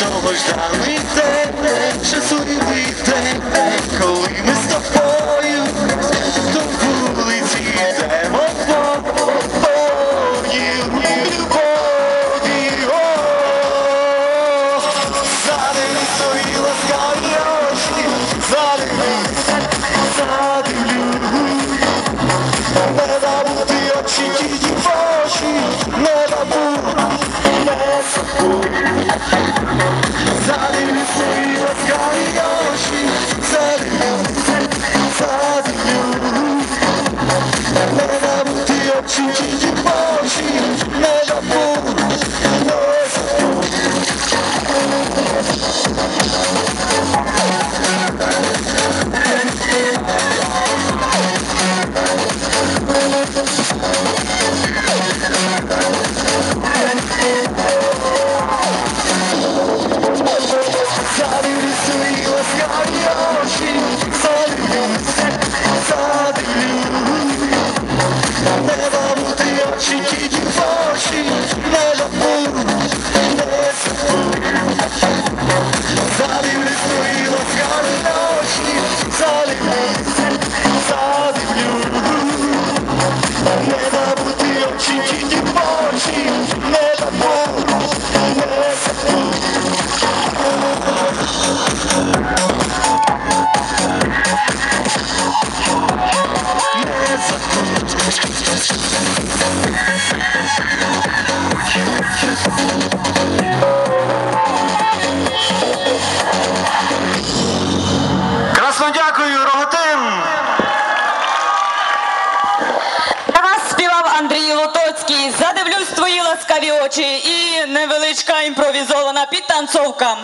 довгожданий день, щасливий день, коли ми з тобою до вулиці йдемо по повній любові. О, Задивись свої ласкаві очі, задивлюсь. Не забути очі ті дівочі, не забудь, не забудь. Задивлюсь свої ласкаві очі. Не забути очі ті Не забути очі ті дівочі, вас Андрій Лотоцький. Задивлюсь твої ласкаві очі і невеличка імпровізована підтанцовка.